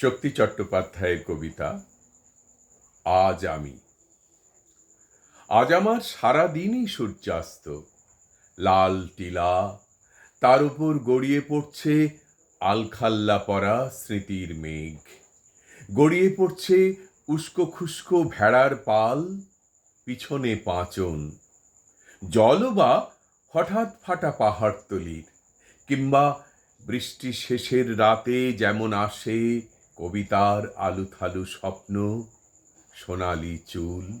শক্তি চট্টোপাধ্যায়ের কবিতা, আজ আমি। আজ আমার সারাদিনই সূর্যাস্ত। লাল টিলা, তার উপর গড়িয়ে পড়ছে আলখাল্লা পরা স্মৃতির মেঘ। গড়িয়ে পড়ছে উস্কো খুস্কো ভেড়ার পাল, পিছনে পাঁচন। জল বা হঠাৎ ফাটা পাহাড়তলির, কিংবা বৃষ্টি শেষের রাতে যেমন আসে কবিতার আলুথালু স্বপ্ন, সোনালি চুল।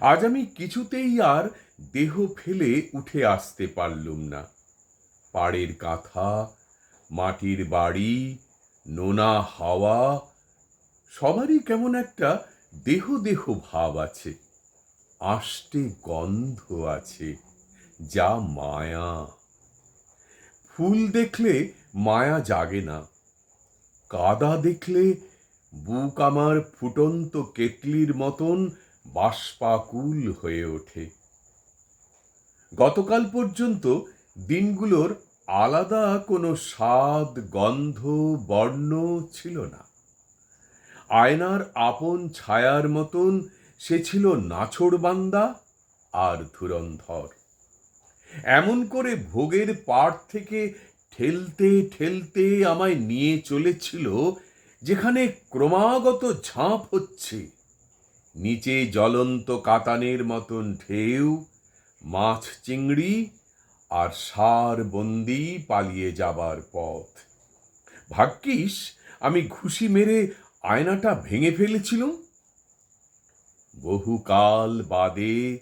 আজ আমি কিছুতেই আর দেহ ফেলে উঠে আসতে পারলুম না। পাড়ের কাঁথা, মাটির বাড়ি, নোনা হাওয়া, সবারই কেমন একটা দেহ দেহ ভাব আছে। আষ্টে গন্ধ আছে, যা মায়া। ফুল দেখলে মায়া জাগে না। কাদা দেখলে বুক আমার ফুটন্ত কেটলির মতন বাষ্পাকুল হয়ে ওঠে। গতকাল পর্যন্ত দিনগুলোর আলাদা কোনো স্বাদ, গন্ধ, বর্ণ ছিল না। আয়নার আপন ছায়ার মতন সে ছিল নাছোড়বান্দা আর ধুরন্ধর। এমন করে ভোগের পাড় থেকে ঠেলতে ঠেলতে আমায় নিয়ে চলেছিল, যেখানে ক্রমাগত ঝাঁপ হচ্ছে। নিচে জ্বলন্ত কাতানের মতন ঢেউ, মাছ চিংড়ি আর সার বন্দি পালিয়ে যাবার পথ। ভাগ্যিস, আমি ঘুষি মেরে আয়নাটা ভেঙে ফেলেছিলাম। বহুকাল বাদে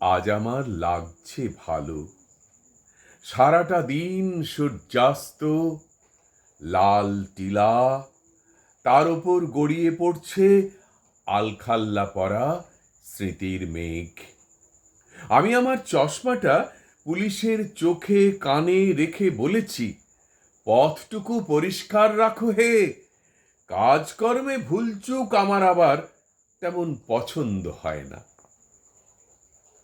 আজ আমার লাগছে ভালো। সারাটা দিন সূর্যাস্ত, লাল টিলা, তার ওপর গড়িয়ে পড়ছে আলখাল্লা পরা স্মৃতির মেঘ। আমি আমার চশমাটা পুলিশের চোখে কানে রেখে বলেছি, পথটুকু পরিষ্কার রাখো হে, কাজকর্মে ভুলচুক আমার আবার তেমন পছন্দ হয় না।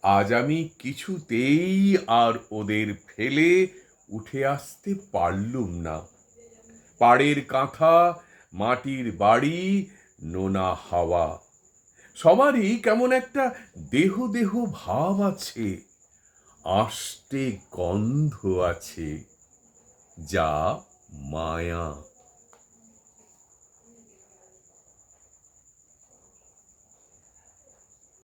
আজ আমি কিছুতেই আর ওদের ফেলে উঠে আসতে পারলুম না। পাড়ের কাঁথা, মাটির বাড়ি, নোনা হাওয়া। সবারই কেমন একটা দেহ দেহ ভাব আছে, আষ্টে গন্ধ আছে, যা মায়া।